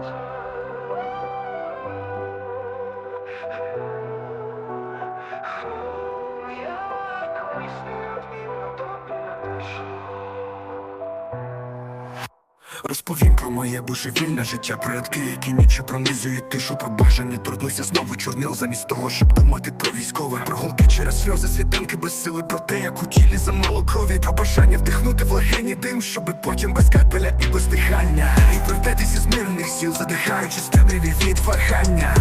Christ. Розповім про моє божевільне життя, про рядки, які ніче пронизують тишу про бажане торкнуся знову чорнил замість того, щоб думати про військове Прогулки через сльози, світанки без сили про те, як у тілі замало крові Про бажання вдихнути в легені дим, щоби потім без капеля і без дихання. І пройдетися з мирних сіл, задихаючись темряві від вагання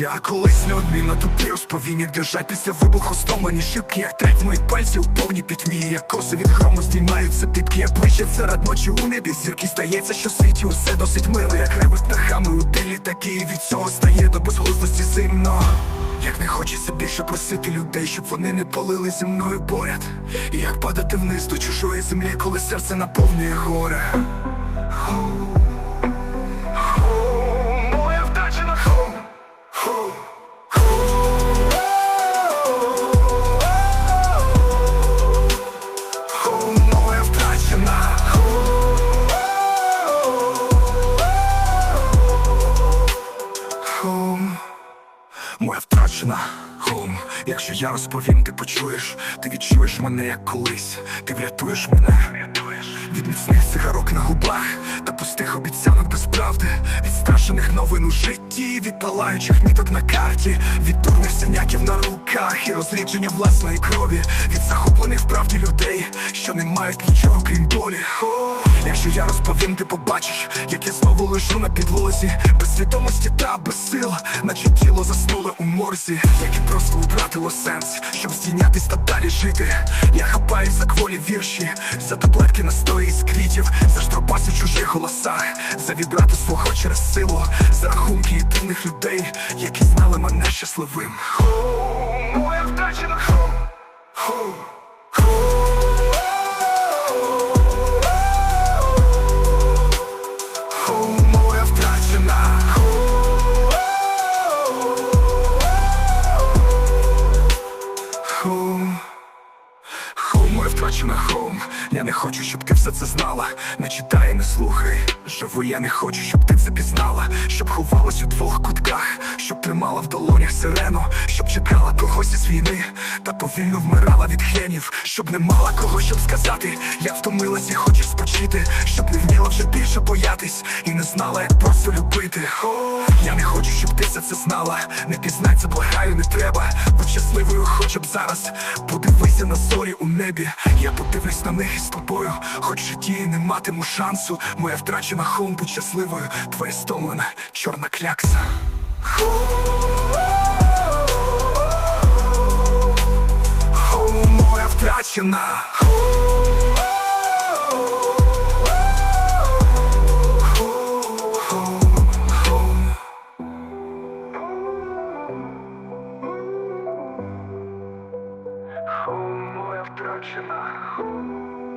я колись неодмінно тупий розповім, держать після вибуху стомлені шибки, як треть моїх пальців у повній пітьмі, як коси від хрому здіймаються типки, як ближче серед ночі у небі зірки Здається, що світі усе досить мило, як ревуть птахами у дилі такі від цього стає до безглуздості зимно. Як не хочеться більше просити людей, щоб вони не полили зі мною поряд, і як падати вниз до чужої землі, коли серце наповнює горе. Моя втрачена. Хом Якщо я розповім, ти почуєш. Ти відчуєш мене як колись. Ти врятуєш мене. Від міцних цигарок на губах Та пустих обіцянок без правди Від страшених новин у житті Від палаючих міток на карті. Від дурних синяків на руках І розрідження власної крові. Від захоплених в правді людей Що не мають нічого крім долі. Якщо я розповім, ти побачиш Як я знову лежу на підлозі. Без свідомості та без сил Наче тіло заснуло у морзі. Як і просто втратило сенс Щоб здійнятись та далі жити. Я хапаюсь за кволі вірші За таблетки настої з квітів За штропаси чужих голосах За відбрати свого через силу За рахунки єдиних людей Які знали мене щасливим. Моя втрачена ху, хочу, щоб ти все це знала. Не читай, не слухай. Живу, я не хочу, щоб ти це пізнала. Щоб ховалась у двох кутках. Щоб тримала в долонях сирену. Щоб чекала когось із війни Та повільно вмирала від хенів Щоб не мала кого, щоб сказати. Я втомилась і хочу спочити Щоб не вміла вже більше боятись І не знала, як просто любити. О, Я не хочу, щоб ти все це знала. Не пізнай це, благаю, не треба. Будь щасливою хоча б зараз. Подивися на зорі у небі. Я подивлюсь на них із тобою. Хоч житті не матиму шансу. Моя втрачена хом, будь щасливою. Твоя стомлена чорна клякса. Моя втрачена Touching my chłód.